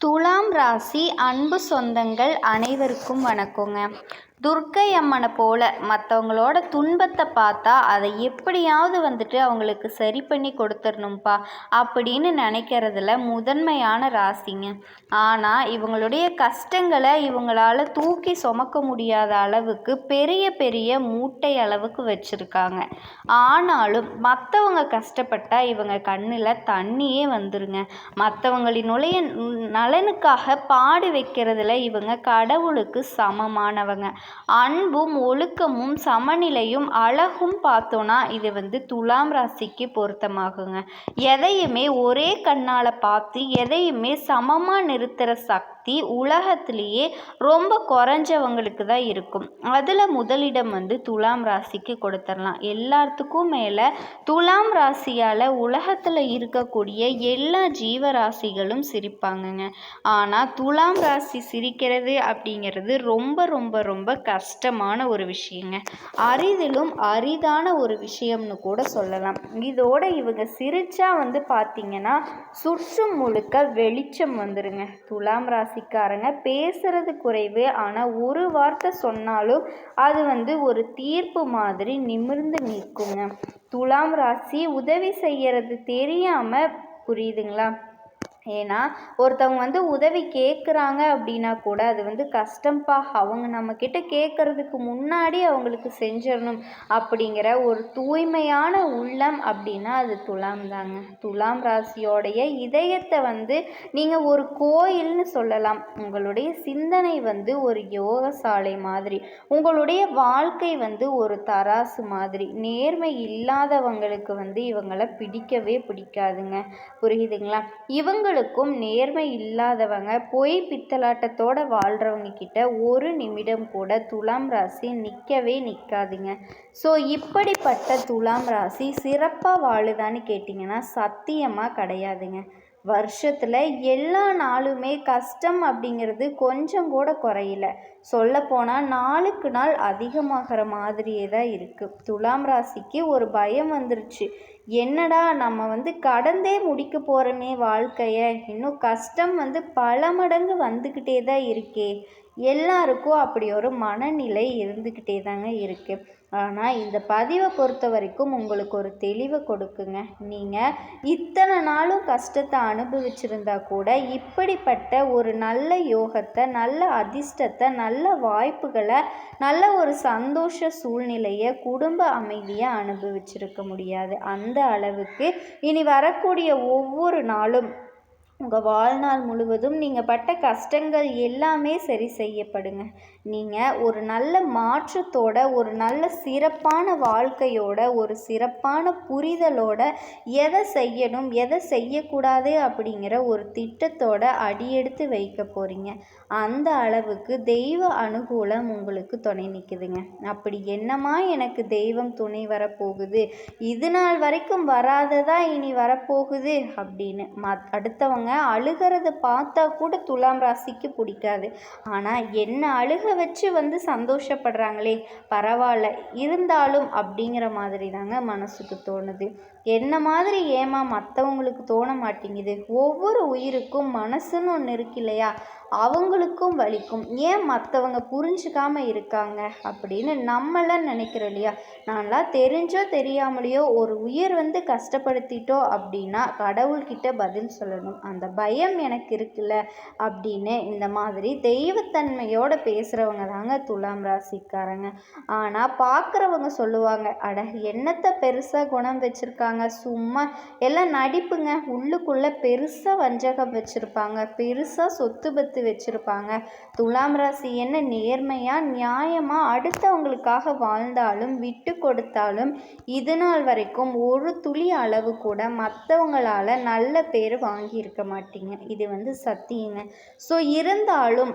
துலாம் ராசி அன்பு சொந்தங்கள் அனைவருக்கும் வணக்கங்க. துர்க்கை அம்மனை போல் மற்றவங்களோட துன்பத்தை பார்த்தா அதை எப்படியாவது வந்துட்டு அவங்களுக்கு சரி பண்ணி கொடுத்துடணும்ப்பா அப்படின்னு நினைக்கிறதுல முதன்மையான ராசிங்க. ஆனால் இவங்களுடைய கஷ்டங்களை இவங்களால் தூக்கி சுமக்க முடியாத அளவுக்கு பெரிய பெரிய மூட்டை அளவுக்கு வச்சுருக்காங்க. ஆனாலும் மற்றவங்க கஷ்டப்பட்டால் இவங்க கண்ணில் தண்ணியே வந்துருங்க. மற்றவங்களினுடைய நலனுக்காக பாடு வைக்கிறதுல இவங்க கடவுளுக்கு சமமானவங்க. அன்பும் ஒழுக்கமும் சமநிலையும் அழகும் பார்த்தோன்னா இது வந்து துலாம் ராசிக்கு பொருத்தமாகுங்க. எதையுமே ஒரே கண்ணால் பார்த்து எதையுமே சமமாக நிறுத்துகிற சக்தி உலகத்திலேயே ரொம்ப குறைஞ்சவங்களுக்கு தான் இருக்கும். அதில் முதலிடம் வந்து துலாம் ராசிக்கு கொடுத்துடலாம். எல்லாத்துக்கும் மேலே துலாம் ராசியால் உலகத்தில் இருக்கக்கூடிய எல்லா ஜீவராசிகளும் சிரிப்பாங்கங்க. ஆனால் துலாம் ராசி சிரிக்கிறது அப்படிங்கிறது ரொம்ப ரொம்ப ரொம்ப கஷ்டமான ஒரு விஷயங்க. அரிதிலும் அரிதான ஒரு விஷயம்னு கூட சொல்லலாம். இதோட இவங்க சிரிச்சா வந்து பார்த்தீங்கன்னா சுற்றும் முழுக்க வெளிச்சம் வந்துருங்க. துலாம் ராசி ராசிக்காரங்க பேசுறது குறைவு. ஆனால் ஒரு வார்த்தை சொன்னாலும் அது வந்து ஒரு தீர்ப்பு மாதிரி நிமிர்ந்து நிற்குங்க. துலாம் ராசி உதவி செய்யறது தெரியாமல் புரியுதுங்களா? ஏன்னா ஒருத்தவங்க வந்து உதவி கேட்குறாங்க அப்படின்னா கூட அது வந்து கஷ்டம்ப்பா அவங்க நம்மக்கிட்ட கேட்குறதுக்கு முன்னாடி அவங்களுக்கு செஞ்சிடணும் அப்படிங்கிற ஒரு தூய்மையான உள்ளம் அப்படின்னா அது துலாம் தாங்க. துலாம் ராசியோடைய இதயத்தை வந்து நீங்கள் ஒரு கோயில்னு சொல்லலாம். உங்களுடைய சிந்தனை வந்து ஒரு யோக சாலை மாதிரி. உங்களுடைய வாழ்க்கை வந்து ஒரு தராசு மாதிரி. நேர்மை இல்லாதவங்களுக்கு வந்து இவங்களை பிடிக்கவே பிடிக்காதுங்க. புரியுதுங்களா? இவங்களுக்கு உங்களுக்கும் நேர்மை இல்லாதவங்க பொய் பித்தலாட்டத்தோட வாழ்கிறவங்க கிட்ட ஒரு நிமிடம் கூட துலாம் ராசி நிற்கவே நிற்காதுங்க ஸோ இப்படிப்பட்ட துலாம் ராசி சிறப்பாக வாழுதான்னு கேட்டிங்கன்னா சத்தியமாக கிடையாதுங்க. வருஷத்தில் எல்லா நாளுமே கஷ்டம் அப்படிங்கிறது கொஞ்சம் கூட குறையல. சொல்லப்போனால் நாளுக்கு நாள் அதிகமாகிற மாதிரியே தான் இருக்குது துலாம் ராசிக்கு ஒரு பயம் வந்துருச்சு. என்னடா நம்ம வந்து கடந்தே முடிக்க போகிறோமே வாழ்க்கையை. இன்னும் கஷ்டம் வந்து பல மடங்கு வந்துக்கிட்டே தான் இருக்கே. எல்லாருக்கும் அப்படி ஒரு மனநிலை இருந்துக்கிட்டே தாங்க இருக்குது ஆனால் இந்த பதிவை பொறுத்த வரைக்கும் உங்களுக்கு ஒரு தெளிவை கொடுக்குங்க. நீங்கள் இத்தனை நாளும் கஷ்டத்தை அனுபவிச்சிருந்தா கூட இப்படிப்பட்ட ஒரு நல்ல யோகத்தை நல்ல அதிர்ஷ்டத்தை நல்ல வாய்ப்புகளை நல்ல ஒரு சந்தோஷ சூழ்நிலையை குடும்ப அமைதியை அனுபவிச்சிருக்க முடியாது. அந்த அளவுக்கு இனி வரக்கூடிய ஒவ்வொரு நாளும் உங்கள் வாழ்நாள் முழுவதும் நீங்கள் பட்ட கஷ்டங்கள் எல்லாமே சரி செய்யப்படுங்க. நீங்கள் ஒரு நல்ல மாற்றத்தோட ஒரு நல்ல சிறப்பான வாழ்க்கையோட ஒரு சிறப்பான புரிதலோட எதை செய்யணும் எதை செய்யக்கூடாது அப்படிங்கிற ஒரு திட்டத்தோட அடியெடுத்து வைக்க போகிறீங்க அந்த அளவுக்கு தெய்வ அனுகூலம் உங்களுக்கு துணை நிற்குதுங்க அப்படி என்னமா எனக்கு தெய்வம் துணை வரப்போகுது? இது நாள் வரைக்கும் வராததா இனி வரப்போகுது? அப்படின்னு. மத் அடுத்தவங்க அழுகிறத பார்த்தா கூட துலாம் ராசிக்கு பிடிக்காது. ஆனால் என்ன அழுக வச்சு வந்து சந்தோஷப்படுறாங்களே பரவாயில்ல. இருந்தாலும் அப்படிங்கிற மாதிரி தாங்க மனசுக்கு தோணுது. என்ன மாதிரி ஏமா மற்றவங்களுக்கு தோண மாட்டேங்குது? ஒவ்வொரு உயிருக்கும் மனசுன்னு ஒன்று இருக்கு இல்லையா? அவங்களுக்கும் வலிக்கும். ஏன் மற்றவங்க புரிஞ்சுக்காம இருக்காங்க? அப்படின்னு நம்மளாம் நினைக்கிறோம் இல்லையா? நான்லாம் தெரிஞ்சோ தெரியாமலையோ ஒரு உயிர் வந்து கஷ்டப்படுத்திட்டோம் அப்படின்னா கடவுள்கிட்ட பதில் சொல்லணும். அந்த பயம் எனக்கு இருக்குல்ல அப்படின்னு இந்த மாதிரி தெய்வத்தன்மையோடு பேசுகிறவங்க தாங்க துலாம் ராசிக்காரங்க. ஆனால் பார்க்குறவங்க சொல்லுவாங்க அட என்னத்தை பெருசாக குணம் வச்சுருக்காங்க? சும்மா எல்லாம் நடிப்புங்க. உள்ளுக்குள்ளே பெருசாக வஞ்சகம் வச்சுருப்பாங்க. பெருசாக சொத்து பத்து வச்சுருப்பாங்க. துலாம் ராசி என்ன நேர்மையாக நியாயமாக அடுத்தவங்களுக்காக வாழ்ந்தாலும் விட்டு கொடுத்தாலும் இது நாள் வரைக்கும் ஒரு துளி அளவு கூட மற்றவங்களால் நல்ல பேர் வாங்கியிருக்க மாட்டீங்க. இது வந்து சத்தியங்க. ஸோ இருந்தாலும்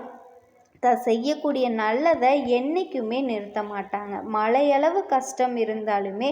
த செய்யக்கூடிய நல்லதை என்றைக்குமே நிறுத்த மாட்டாங்க. மழையளவு கஷ்டம் இருந்தாலுமே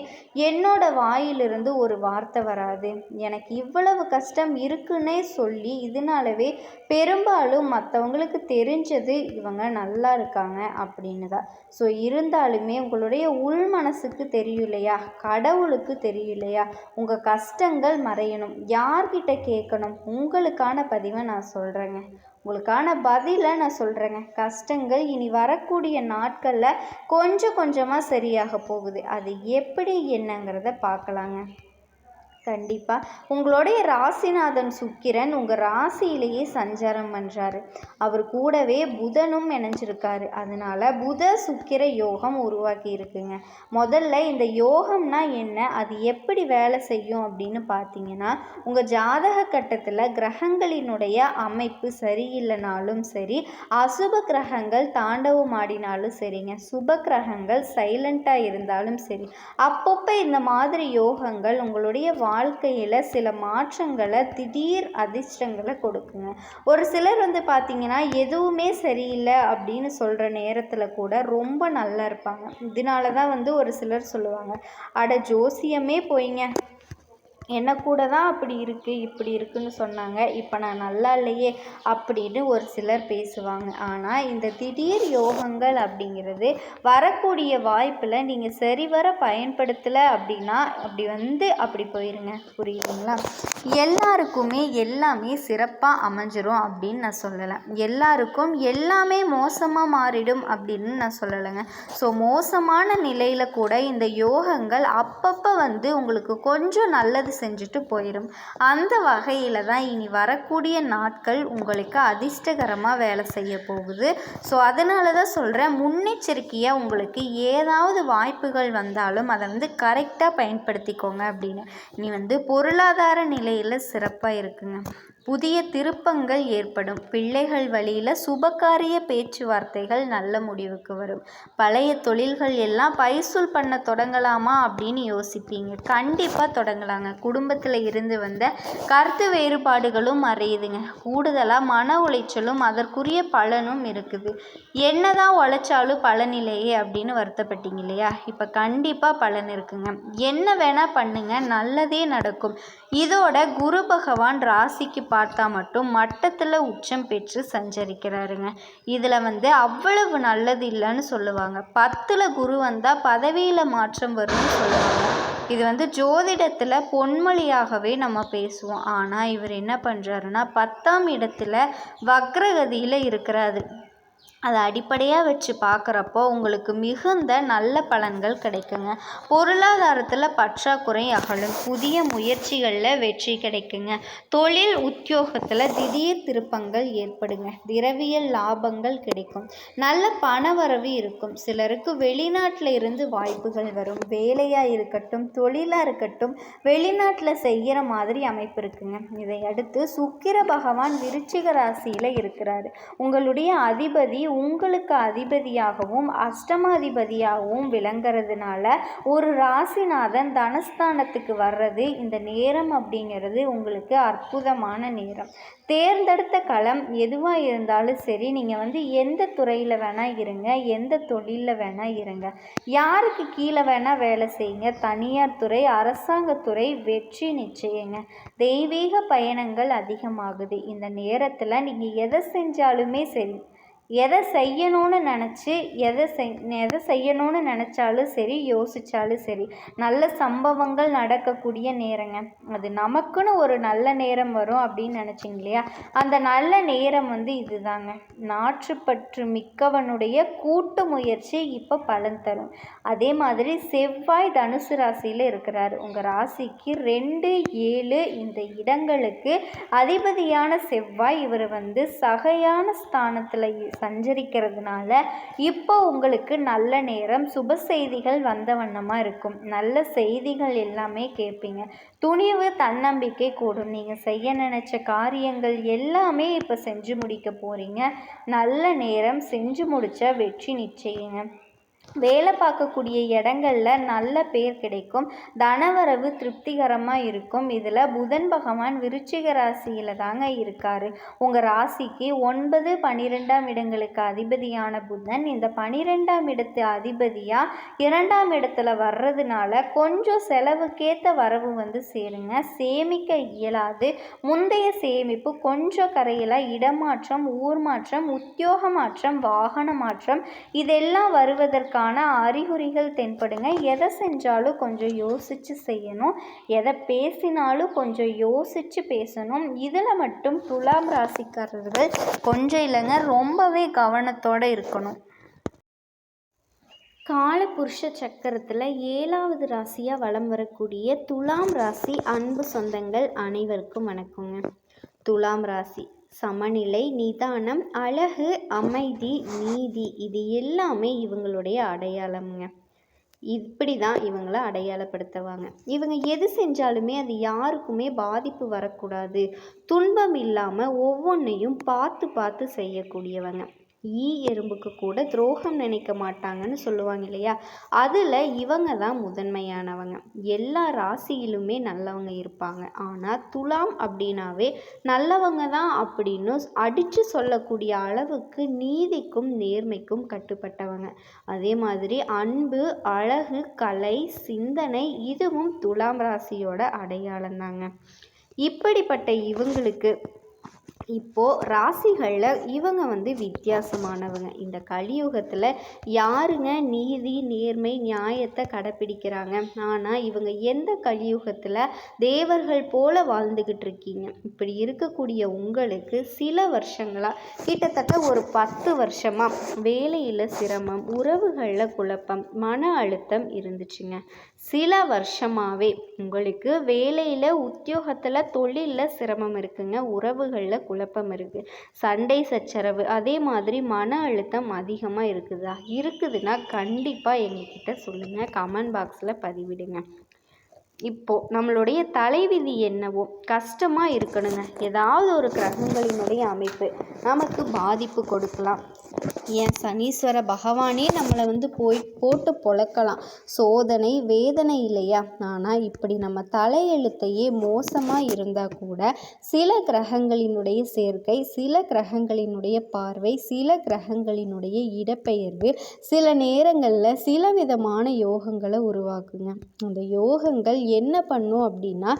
என்னோட வாயிலிருந்து ஒரு வார்த்தை வராது. எனக்கு இவ்வளவு கஷ்டம் இருக்குன்னே சொல்லி இதனாலவே பெரும்பாலும் மற்றவங்களுக்கு தெரிஞ்சது இவங்க நல்லா இருக்காங்க அப்படின்னு தான் ஸோ இருந்தாலுமே உங்களுடைய உள் மனசுக்கு தெரியும் இல்லையா? கடவுளுக்கு தெரியும் இல்லையா? உங்கள் கஷ்டங்கள் மறையணும். யார்கிட்ட கேட்கணும்? உங்களுக்கான பதிவை நான் சொல்கிறேங்க உங்களுக்கான பதிலை நான் சொல்கிறேங்க கஷ்டங்கள் இனி வரக்கூடிய நாட்களில் கொஞ்சம் கொஞ்சமாக சரியாக போகுது. அது எப்படி என்னங்கிறத பார்க்கலாங்க. கண்டிப்பாக உங்களுடைய ராசிநாதன் சுக்கிரன் உங்கள் ராசியிலேயே சஞ்சாரம் பண்ணுறாரு அவர் கூடவே புதனும் இணைஞ்சிருக்காரு. அதனால புத சுக்கிர யோகம் உருவாக்கி இருக்குங்க. முதல்ல இந்த யோகம்னா என்ன? அது எப்படி வேலை செய்யும் அப்படின்னு பார்த்தீங்கன்னா உங்கள் ஜாதக கட்டத்தில் கிரகங்களினுடைய அமைப்பு சரியில்லைனாலும் சரி அசுப கிரகங்கள் தாண்டவம் ஆடினாலும் சரிங்க. சுப கிரகங்கள் சைலண்ட்டாக இருந்தாலும் சரி. அப்பப்போ இந்த மாதிரி யோகங்கள் உங்களுடைய வாழ்க்கையில் சில மாற்றங்களை திடீர் அதிர்ஷ்டங்களை கொடுக்குங்க. ஒரு சிலர் வந்து பார்த்திங்கன்னா எதுவுமே சரியில்லை அப்படின்னு சொல்கிற நேரத்தில் கூட ரொம்ப நல்லா இருப்பாங்க. இதனால தான் வந்து ஒரு சிலர் சொல்லுவாங்க அட ஜோசியமே போயிங்க. என்ன கூட தான் அப்படி இருக்குது இப்படி இருக்குன்னு சொன்னாங்க. இப்போ நான் நல்லா இல்லையே அப்படின்னு ஒரு சிலர் பேசுவாங்க. ஆனால் இந்த திடீர் யோகங்கள் அப்படிங்கிறது வரக்கூடிய வாய்ப்பில் நீங்கள் சரிவர பயன்படுத்தலை அப்படின்னா அப்படி வந்து அப்படி போயிருங்க. புரியுதுங்களா? எல்லாருக்குமே எல்லாமே சிறப்பாக அமைஞ்சிரும் அப்படின்னு நான் சொல்லலை. எல்லாருக்கும் எல்லாமே மோசமாக மாறிடும் அப்படின்னு நான் சொல்லலைங்க. ஸோ மோசமான நிலையில் கூட இந்த யோகங்கள் அப்பப்போ வந்து உங்களுக்கு கொஞ்சம் நல்லது செஞ்சுட்டு போயிடும் அந்த வகையில் தான் இனி வரக்கூடிய நாட்கள் உங்களுக்கு அதிர்ஷ்டகரமாக வேலை செய்ய போகுது. ஸோ அதனால தான் சொல்கிறேன் முன்னெச்சரிக்கையாக உங்களுக்கு ஏதாவது வாய்ப்புகள் வந்தாலும் அதை வந்து கரெக்டாக பயன்படுத்திக்கோங்க அப்படின்னு. நீ வந்து பொருளாதார நிலையில் சிறப்பாக இருக்குங்க. புதிய திருப்பங்கள் ஏற்படும். பிள்ளைகள் வழியில் சுபகாரிய பேச்சுவார்த்தைகள் நல்ல முடிவுக்கு வரும். பழைய தொழில்கள் எல்லாம் பைசூல் பண்ண தொடங்கலாமா அப்படின்னு யோசிப்பீங்க. கண்டிப்பாக தொடங்கலாங்க. குடும்பத்தில் இருந்து வந்த கருத்து வேறுபாடுகளும் மறையுதுங்க. கூடுதலாக மன உளைச்சலும் அதற்குரிய பலனும் இருக்குது. என்னதான் உழைச்சாலும் பலன் இல்லையே அப்படின்னு வருத்தப்பட்டீங்க இல்லையா? இப்போ கண்டிப்பாக பலன் இருக்குங்க. என்ன வேணால் பண்ணுங்கள் நல்லதே நடக்கும். இதோட குரு பகவான் ராசிக்கு பார்த்தா மட்டும் மட்டத்தில் உச்சம் பெற்று சஞ்சரிக்கிறாருங்க. இதில் வந்து அவ்வளவு நல்லது இல்லைன்னு சொல்லுவாங்க. பத்தில் குரு வந்தால் பதவியில் மாற்றம் வரும்னு சொல்லுவாங்க. இது வந்து ஜோதிடத்தில் பொன்மொழியாகவே நம்ம பேசுவோம். ஆனால் இவர் என்ன பண்ணுறாருன்னா பத்தாம் இடத்துல வக்ரகதியில் இருக்கிறாரு. அதை அடிப்படையாக வச்சு பார்க்குறப்போ உங்களுக்கு மிகுந்த நல்ல பலன்கள் கிடைக்குங்க. பொருளாதாரத்தில் பற்றாக்குறை அகலும். புதிய முயற்சிகளில் வெற்றி கிடைக்குங்க. தொழில் உத்தியோகத்தில் திடீர் திருப்பங்கள் ஏற்படுங்க. திரவியல் லாபங்கள் கிடைக்கும். நல்ல பணவரவு இருக்கும். சிலருக்கு வெளிநாட்டில் இருந்து வாய்ப்புகள் வரும். வேலையாக இருக்கட்டும் தொழிலாக இருக்கட்டும் வெளிநாட்டில் செய்கிற மாதிரி அமைப்பு இருக்குங்க. இதை அடுத்து சுக்கிர பகவான் விருச்சிக ராசியில் இருக்கிறாரு. உங்களுடைய அதிபதி உங்களுக்கு அதிபதியாகவும் அஷ்டமாதிபதியாகவும் விளங்குறதுனால ஒரு ராசிநாதன் தனஸ்தானத்துக்கு வர்றது இந்த நேரம் அப்படிங்கிறது உங்களுக்கு அற்புதமான நேரம். தேர்ந்தெடுத்த களம் எதுவாக இருந்தாலும் சரி நீங்கள் வந்து எந்த துறையில் வேணால் இருங்க எந்த தொழிலில் வேணால் இருங்க. யாருக்கு கீழே வேணால் வேலை செய்யுங்க. தனியார் துறை அரசாங்கத்துறை வெற்றி நிச்சயங்க. தெய்வீக பயணங்கள் அதிகமாகுது. இந்த நேரத்தில் நீங்கள் எதை செஞ்சாலுமே சரி எதை செய்யணும்னு நினச்சி எதை செய் எதை செய்யணும்னு நினச்சாலும் சரி யோசித்தாலும் சரி நல்ல சம்பவங்கள் நடக்கக்கூடிய நேரங்க. அது நமக்குன்னு ஒரு நல்ல நேரம் வரும் அப்படின்னு நினச்சிங்க இல்லையா? அந்த நல்ல நேரம் வந்து இதுதாங்க. நாற்றுப்பற்று மிக்கவனுடைய கூட்டு முயற்சி இப்போ பலன் தரும். அதே மாதிரி செவ்வாய் தனுசு ராசியில் இருக்கிறார். உங்கள் ராசிக்கு ரெண்டு ஏழு இந்த இடங்களுக்கு அதிபதியான செவ்வாய் இவர் வந்து சகையான ஸ்தானத்தில் சஞ்சரிக்கிறதுனால இப்போ உங்களுக்கு நல்ல நேரம் சுப செய்திகள் வந்த வண்ணமாக இருக்கும். நல்ல செய்திகள் எல்லாமே கேட்பீங்க. துணிவு தன்னம்பிக்கை கூடும். நீங்கள் செய்ய நினச்ச காரியங்கள் எல்லாமே இப்போ செஞ்சு முடிக்க போகிறீங்க நல்ல நேரம் செஞ்சு முடித்த வெற்றி நிச்சயங்க. வேலை பார்க்கக்கூடிய இடங்கள்ல நல்ல பேர் கிடைக்கும். தனவரவு திருப்திகரமாக இருக்கும். இதில் புதன் பகவான் விருச்சிக ராசியில் தாங்க இருக்கார். உங்கள் ராசிக்கு ஒன்பது பன்னிரெண்டாம் இடங்களுக்கு அதிபதியான புதன் இந்த பன்னிரெண்டாம் இடத்து அதிபதியாக இரண்டாம் இடத்துல வர்றதுனால கொஞ்சம் செலவுக்கேற்ற வரவு வந்து சேருங்க. சேமிக்க இயலாது. முந்தைய சேமிப்பு கொஞ்சம் கரையில் இடமாற்றம் ஊர் மாற்றம் உத்தியோக மாற்றம் வாகன மாற்றம் இதெல்லாம் வருவதற்கான அறிகுறிகள் தென்படுங்க. எதை செஞ்சாலும் கொஞ்சம் யோசித்து செய்யணும். எதை பேசினாலும் கொஞ்சம் யோசித்து பேசணும். இதில் மட்டும் துலாம் ராசிக்காரர்கள் கொஞ்சம் இல்லைங்க ரொம்பவே கவனத்தோடு இருக்கணும். காலபுருஷ சக்கரத்தில் ஏழாவது ராசியாக வலம் வரக்கூடிய துலாம் ராசி அன்பு சொந்தங்கள் அனைவருக்கும் வணக்கங்க. துலாம் ராசி. சமநிலை நிதானம் அழகு அமைதி நீதி இது எல்லாமே இவங்களுடைய அடையாளம்ங்க. இப்படி தான் இவங்கள அடையாளப்படுத்துவாங்க. இவங்க எது செஞ்சாலுமே அது யாருக்குமே பாதிப்பு வரக்கூடாது. துன்பம் இல்லாமல் ஒவ்வொன்றையும் பார்த்து பார்த்து செய்யக்கூடியவங்க. ஈ எறும்புக்கு கூட துரோகம் நினைக்க மாட்டாங்கன்னு சொல்லுவாங்க இல்லையா? அதில் இவங்க தான் முதன்மையானவங்க. எல்லா ராசியிலுமே நல்லவங்க இருப்பாங்க. ஆனால் துலாம் அப்படின்னாவே நல்லவங்க தான் அப்படின்னு அடித்து சொல்லக்கூடிய அளவுக்கு நீதிக்கும் நேர்மைக்கும் கட்டுப்பட்டவங்க. அதே மாதிரி அன்பு அழகு கலை சிந்தனை இதுவும் துலாம் ராசியோட அடையாளம் தாங்க. இப்படிப்பட்ட இவங்களுக்கு இப்போது ராசிகளில் இவங்க வந்து வித்தியாசமானவங்க. இந்த கலியுகத்தில் யாருங்க நீதி நேர்மை நியாயத்தை கடைப்பிடிக்கிறாங்க? ஆனால் இவங்க எந்த கலியுகத்தில் தேவர்கள் போல வாழ்ந்துக்கிட்டு இருக்கீங்க? இப்படி இருக்கக்கூடிய உங்களுக்கு சில வருஷங்களாக கிட்டத்தட்ட ஒரு பத்து வருஷமாக வேலையில் சிரமம் உறவுகளில் குழப்பம் மன அழுத்தம் இருந்துச்சுங்க. சில வருஷமாகவே உங்களுக்கு வேலையில் உத்தியோகத்தில் தொழிலில் சிரமம் இருக்குங்க. உறவுகளில் குழப்பம் இருக்குது சண்டை சச்சரவு அதே மாதிரி மன அழுத்தம் அதிகமாக இருக்குதா? இருக்குதுன்னா கண்டிப்பாக எங்ககிட்ட சொல்லுங்கள் கமெண்ட் பாக்ஸில் பதிவிடுங்க. இப்போது நம்மளுடைய தலைவிதி என்னவோ? கஷ்டமாக இருக்கணுங்க. ஏதாவது ஒரு கிரகங்களினுடைய அமைப்பு நமக்கு பாதிப்பு கொடுக்கலாம். ஏன் சனீஸ்வர பகவானே நம்மளை வந்து போய் போட்டு பொழக்கலாம். சோதனை வேதனை இல்லையா? ஆனால் இப்படி நம்ம தலையெழுத்தையே மோசமாக இருந்தால் கூட சில கிரகங்களினுடைய சேர்க்கை சில கிரகங்களினுடைய பார்வை சில கிரகங்களினுடைய இடப்பெயர்வு சில நேரங்களில் சில விதமான யோகங்களை உருவாக்குங்க. அந்த யோகங்கள் என்ன பண்ணும் அப்படின்னா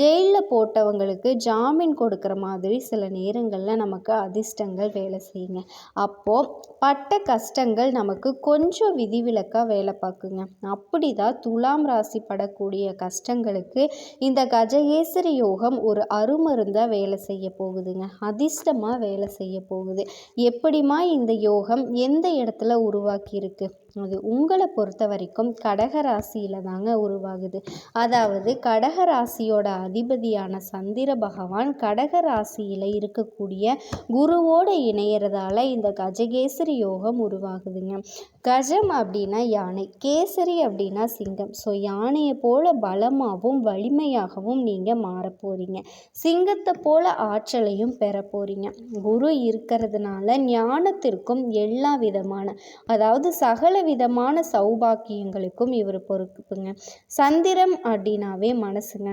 ஜெயிலில் போட்டவங்களுக்கு ஜாமீன் கொடுக்குற மாதிரி சில நேரங்களில் நமக்கு அதிர்ஷ்டங்கள் வேலை செய்யுங்க. அப்போது பட்ட கஷ்டங்கள் நமக்கு கொஞ்சம் விதிவிலக்காக வேலை பார்க்குங்க. அப்படி தான் துலாம் ராசி படக்கூடிய கஷ்டங்களுக்கு இந்த கஜகேசரி யோகம் ஒரு அருமருந்தாக வேலை செய்ய போகுதுங்க. அதிர்ஷ்டமாக வேலை செய்ய போகுது. எப்படிமா இந்த யோகம் எந்த இடத்துல உருவாக்கியிருக்கு? அது உங்களை பொறுத்த வரைக்கும் கடக ராசியில் தாங்க உருவாகுது. அதாவது கடக ராசியோட அதிபதியான சந்திர பகவான் கடக ராசியில் இருக்கக்கூடிய குருவோடு இணையிறதால இந்த கஜகேசரி யோகம் உருவாகுதுங்க. கஜம் அப்படின்னா யானை கேசரி அப்படின்னா சிங்கம். ஸோ யானையை போல பலமாகவும் வலிமையாகவும் நீங்கள் மாற போகிறீங்க சிங்கத்தை போல ஆற்றலையும் பெற போகிறீங்க குரு இருக்கிறதுனால ஞானத்திற்கும் எல்லா விதமான அதாவது சகல விதமான சௌபாக்கியங்களுக்கும் இவர் பொறுப்புங்க. சந்திரம் அப்படின்னாவே மனசுங்க.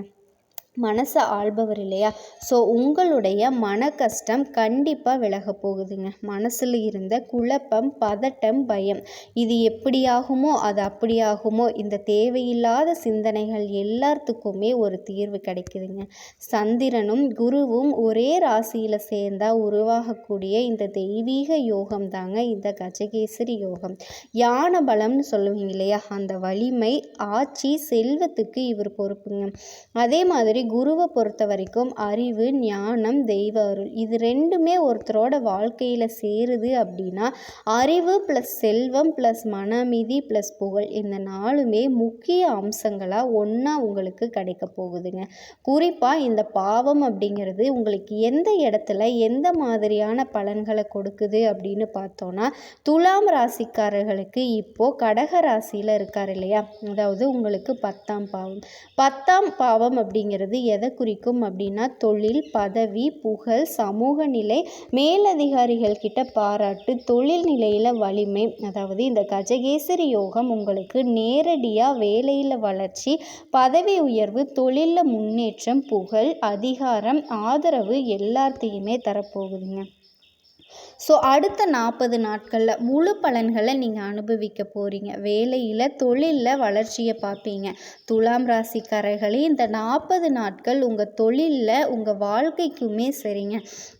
மனசை ஆள்பவர் இல்லையா? ஸோ உங்களுடைய மன கஷ்டம் கண்டிப்பாக விலக போகுதுங்க. மனசில் இருந்த குழப்பம் பதட்டம் பயம். இது எப்படியாகுமோ அது அப்படியாகுமோ இந்த தேவையில்லாத சிந்தனைகள் எல்லாத்துக்குமே ஒரு தீர்வு கிடைக்குதுங்க. சந்திரனும் குருவும் ஒரே ராசியில் சேர்ந்தால் உருவாகக்கூடிய இந்த தெய்வீக யோகம் தாங்க இந்த கஜகேசரி யோகம். யான பலம்னு சொல்லுவீங்க இல்லையா? அந்த வலிமை ஆட்சி செல்வத்துக்கு இவர் பொறுப்புங்க. அதே மாதிரி குருவை பொறுத்த வரைக்கும் அறிவு ஞானம் தெய்வ அருள் இது ரெண்டுமே ஒருத்தரோட வாழ்க்கையில் சேருது அப்படின்னா அறிவு ப்ளஸ் செல்வம் ப்ளஸ் மனமிதி ப்ளஸ் புகழ் இந்த நாலுமே முக்கிய அம்சங்களாக ஒன்றா உங்களுக்கு கிடைக்க போகுதுங்க. குறிப்பாக இந்த பாவம் அப்படிங்கிறது உங்களுக்கு எந்த இடத்துல எந்த மாதிரியான பலன்களை கொடுக்குது அப்படின்னு பார்த்தோன்னா துலாம் ராசிக்காரர்களுக்கு இப்போது கடக ராசியில் இருக்கார் இல்லையா? அதாவது உங்களுக்கு பத்தாம் பாவம். பத்தாம் பாவம் அப்படிங்கிறது என்பது எதை குறிக்கும் அப்படின்னா தொழில் பதவி புகழ் சமூக நிலை மேலதிகாரிகள் கிட்ட பாராட்டு தொழில் நிலையில் வலிமை அதாவது இந்த கஜகேசரி யோகம் உங்களுக்கு நேரடியாக வேலையில் வளர்ச்சி பதவி உயர்வு தொழிலில் முன்னேற்றம் புகழ் அதிகாரம் ஆதரவு எல்லாத்தையுமே தரப்போகுதுங்க. ஸோ அடுத்த நாற்பது நாட்களில் முழு பலன்களை நீங்கள் அனுபவிக்க போகிறீங்க வேலையில் தொழிலில் வளர்ச்சியை பார்ப்பீங்க. துலாம் ராசிக்காரர்களே இந்த நாற்பது நாட்கள் உங்கள் தொழிலில் உங்கள் வாழ்க்கைக்குமே சரிங்க.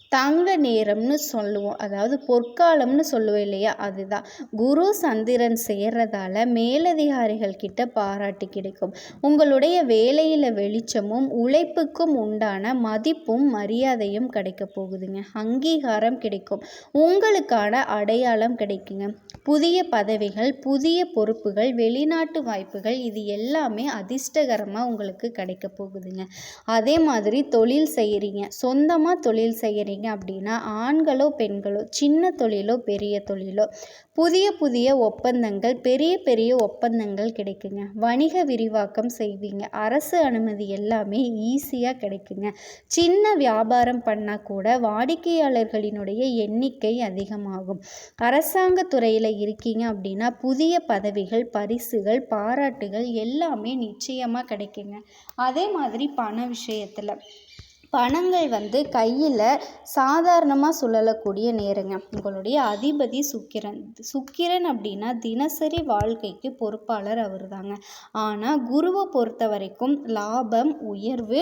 தங்க நேரம்னு சொல்லுவோம். அதாவது பொற்காலம்னு சொல்லுவோம் இல்லையா? அதுதான். குரு சந்திரன் சேர்றதால மேலதிகாரிகள் கிட்ட பாராட்டு கிடைக்கும். உங்களுடைய வேலையில் வெளிச்சமும் உழைப்புக்கும் உண்டான மதிப்பும் மரியாதையும் கிடைக்க போகுதுங்க. அங்கீகாரம் கிடைக்கும். உங்களுக்கான அடையாளம் கிடைக்குங்க. புதிய பதவிகள் புதிய பொறுப்புகள் வெளிநாட்டு வாய்ப்புகள் இது எல்லாமே அதிர்ஷ்டகரமாக உங்களுக்கு கிடைக்க போகுதுங்க. அதே மாதிரி தொழில் செய்கிறீங்க சொந்தமாக தொழில் செய்கிறீங்க அப்படின்னா ஆண்களோ பெண்களோ சின்ன தொழிலோ பெரிய தொழிலோ புதிய புதிய ஒப்பந்தங்கள் பெரிய பெரிய ஒப்பந்தங்கள் கிடைக்குங்க. வணிக விரிவாக்கம் செய்வீங்க. அரசு அனுமதி எல்லாமே ஈஸியாக கிடைக்குங்க. சின்ன வியாபாரம் பண்ணால் கூட வாடிக்கையாளர்களினுடைய எண்ணிக்கை அதிகமாகும். அரசாங்க துறையில் இருக்கீங்க அப்படின்னா புதிய பதவிகள் பரிசுகள் பாராட்டுகள் எல்லாமே நிச்சயமாக கிடைக்குங்க. அதே மாதிரி பண விஷயத்தில். பணங்கள் வந்து கையில் சாதாரணமாக சுழலக்கூடிய நேரங்க. உங்களுடைய அதிபதி சுக்கிரன். சுக்கிரன் அப்படின்னா தினசரி வாழ்க்கைக்கு பொறுப்பாளர் அவர் தாங்க ஆனால் குருவை பொறுத்த வரைக்கும் லாபம் உயர்வு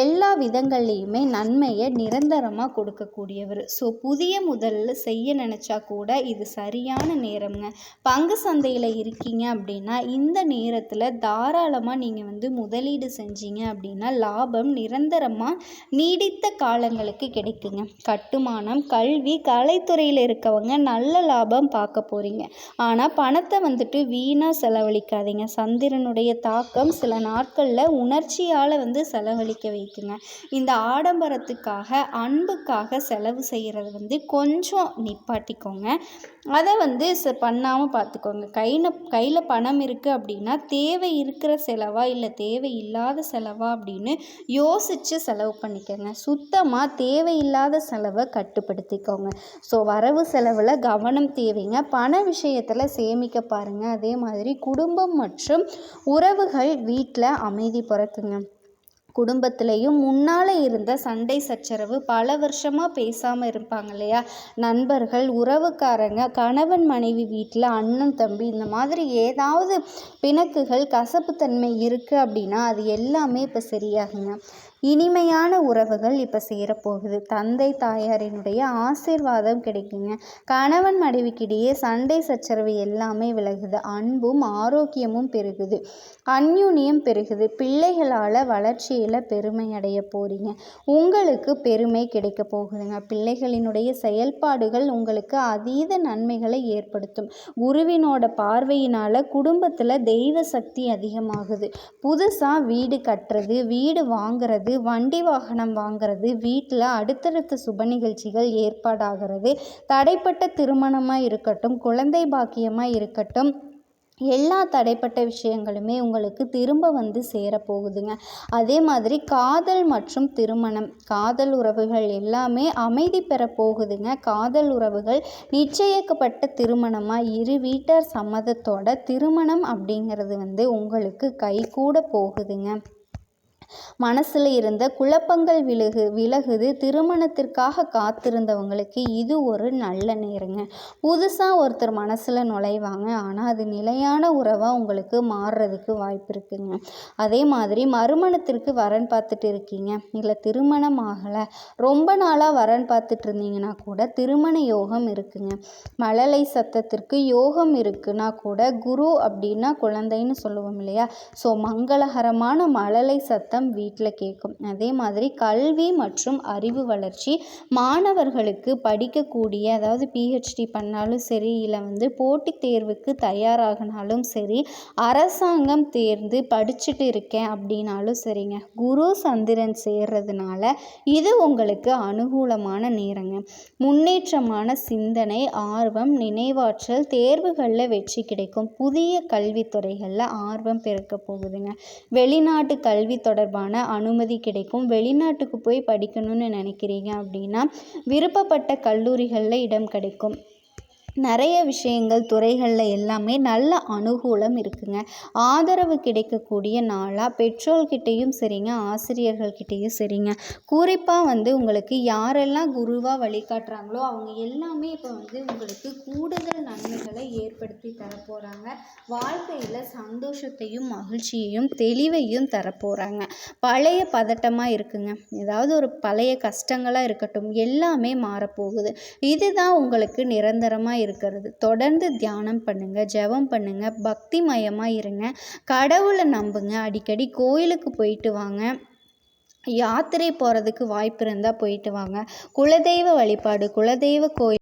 எல்லா விதங்கள்லேயுமே நன்மையை நிரந்தரமாக கொடுக்கக்கூடியவர். ஸோ புதிய முதல்ல செய்ய நினச்சா கூட இது சரியான நேரம்ங்க. பங்கு சந்தையில் இருக்கீங்க அப்படின்னா இந்த நேரத்தில் தாராளமாக நீங்கள் வந்து முதலீடு செஞ்சீங்க அப்படின்னா லாபம் நிரந்தரமாக நீடித்த காலங்களுக்கு கிடைக்குங்க. கட்டுமானம் கல்வி கலைத்துறையில் இருக்கவங்க நல்ல லாபம் பார்க்க போகிறீங்க ஆனால் பணத்தை வந்துட்டு வீணாக செலவழிக்காதீங்க. சந்திரனுடைய தாக்கம் சில நாட்களில் உணர்ச்சியால் வந்து செலவழிக்க வைக்குங்க. இந்த ஆடம்பரத்துக்காக அன்புக்காக செலவு செய்கிறது வந்து கொஞ்சம் நிப்பாட்டிக்கோங்க. அதை வந்து ச பண்ணாமல் பார்த்துக்கோங்க கையில் கையில் பணம் இருக்குது அப்படின்னா தேவை இருக்கிற செலவா இல்லை தேவை இல்லாத செலவா அப்படின்னு யோசித்து செலவு பண்ணிக்கோங்க. சுத்தமாக தேவையில்லாத செலவை கட்டுப்படுத்திக்கோங்க. ஸோ வரவு செலவில் கவனம் தேவைங்க. பண விஷயத்தில் சேமிக்க பாருங்கள் அதே மாதிரி குடும்பம் மற்றும் உறவுகள் வீட்டில் அமைதி பிறக்குங்க. குடும்பத்திலையும் முன்னால் இருந்த சண்டை சச்சரவு பல வருஷமாக பேசாமல் இருப்பாங்க இல்லையா? நண்பர்கள் உறவுக்காரங்க கணவன் மனைவி வீட்டில் அண்ணன் தம்பி இந்த மாதிரி ஏதாவது பிணக்குகள் கசப்புத்தன்மை இருக்குது அப்படின்னா அது எல்லாமே இப்போ சரியாகுங்க. இனிமையான உறவுகள் இப்போ சேரப்போகுது. தந்தை தாயாரினுடைய ஆசீர்வாதம் கிடைக்குங்க. கணவன் மனைவிக்கிடையே சண்டை சச்சரவு எல்லாமே விலகுது. அன்பும் ஆரோக்கியமும் பெருகுது. அந்யூன்யம் பெருகுது. பிள்ளைகளால் வளர்ச்சியில் பெருமை அடைய போகிறீங்க உங்களுக்கு பெருமை கிடைக்க போகுதுங்க. பிள்ளைகளினுடைய செயல்பாடுகள் உங்களுக்கு அதீத நன்மைகளை ஏற்படுத்தும். குருவினோட பார்வையினால் குடும்பத்தில் தெய்வ சக்தி அதிகமாகுது. புதுசாக வீடு கட்டுறது வீடு வாங்குறது வண்டி வாகனம் வாங்குறது வீட்டில் அடுத்தடுத்த சுப நிகழ்ச்சிகள் ஏற்பாடாகிறது. தடைப்பட்ட திருமணமாக இருக்கட்டும் குழந்தை பாக்கியமாக இருக்கட்டும் எல்லா தடைப்பட்ட விஷயங்களுமே உங்களுக்கு திரும்ப வந்து சேரப்போகுதுங்க அதே மாதிரி காதல் மற்றும் திருமணம் காதல் உறவுகள் எல்லாமே அமைதி பெற போகுதுங்க. காதல் உறவுகள் நிச்சயிக்கப்பட்ட திருமணமாக இரு வீட்டார் சம்மதத்தோட திருமணம் அப்படிங்கிறது வந்து உங்களுக்கு கைகூட போகுதுங்க. மனசில் இருந்த குழப்பங்கள் விலகு விலகுது. திருமணத்திற்காக காத்திருந்தவங்களுக்கு இது ஒரு நல்ல நேரங்க. புதுசாக ஒருத்தர் மனசில் நுழைவாங்க. ஆனால் அது நிலையான உறவாக உங்களுக்கு மாறுறதுக்கு வாய்ப்பு இருக்குங்க. அதே மாதிரி மறுமணத்திற்கு வரன் பார்த்துட்டு இருக்கீங்க. இல்லை திருமணம் ஆகலை. ரொம்ப நாளாக வரன் பார்த்துட்டு இருந்தீங்கன்னா கூட திருமண யோகம் இருக்குங்க. மழலை சத்தத்திற்கு யோகம் இருக்குன்னா கூட குரு அப்படின்னா குழந்தைன்னு சொல்லுவோம் இல்லையா? ஸோ மங்களகரமான மழலை சத்தம் வீட்டில் கேட்கும். அதே மாதிரி கல்வி மற்றும் அறிவு வளர்ச்சி மாணவர்களுக்கு படிக்கக்கூடிய அதாவது பிஹெச்டி பண்ணாலும் சரி இல்லை வந்து போட்டித் தேர்வுக்கு தயாராகினாலும் சரி அரசாங்கம் தேர்ந்து படிச்சுட்டு இருக்கேன் அப்படின்னாலும் சரிங்க. குரு சந்திரன் சேர்றதுனால இது உங்களுக்கு அனுகூலமான நேரங்க. முன்னேற்றமான சிந்தனை ஆர்வம் நினைவாற்றல் தேர்வுகளில் வெற்றி கிடைக்கும். புதிய கல்வித்துறைகளில் ஆர்வம் பெருக்க போகுதுங்க. வெளிநாட்டு கல்வி தொடர் தொடர்பான அனுமதி கிடைக்கும். வெளிநாட்டுக்கு போய் படிக்கணும்னு நினைக்கிறீங்க அப்படின்னா விருப்பப்பட்ட கல்லூரிகளில் இடம் கிடைக்கும். நிறைய விஷயங்கள் துறைகளில் எல்லாமே நல்ல அனுகூலம் இருக்குங்க. ஆதரவு கிடைக்கக்கூடிய நாளாக பெற்றோர்கிட்டையும் சரிங்க ஆசிரியர்கள்கிட்டையும் சரிங்க. குறிப்பாக வந்து உங்களுக்கு யாரெல்லாம் குருவாக வழிகாட்டுறாங்களோ அவங்க எல்லாமே இப்போ வந்து உங்களுக்கு கூடுதல் நன்மைகளை ஏற்படுத்தி தரப்போகிறாங்க வாழ்க்கையில் சந்தோஷத்தையும் மகிழ்ச்சியையும் தெளிவையும் தரப்போகிறாங்க பழைய பதட்டமாக இருக்குங்க. ஏதாவது ஒரு பழைய கஷ்டங்களாக இருக்கட்டும் எல்லாமே மாறப்போகுது. இதுதான் உங்களுக்கு நிரந்தரமாக இருக்கிறது. தொடர்ந்து தியானம் பண்ணுங்க ஜெபம் பண்ணுங்க பக்திமயமாக இருங்க. கடவுளை நம்புங்க. அடிக்கடி கோயிலுக்கு போயிட்டு வாங்க. யாத்திரை போகிறதுக்கு வாய்ப்பு இருந்தால் போயிட்டு வாங்க. குலதெய்வ வழிபாடு குலதெய்வ கோயில்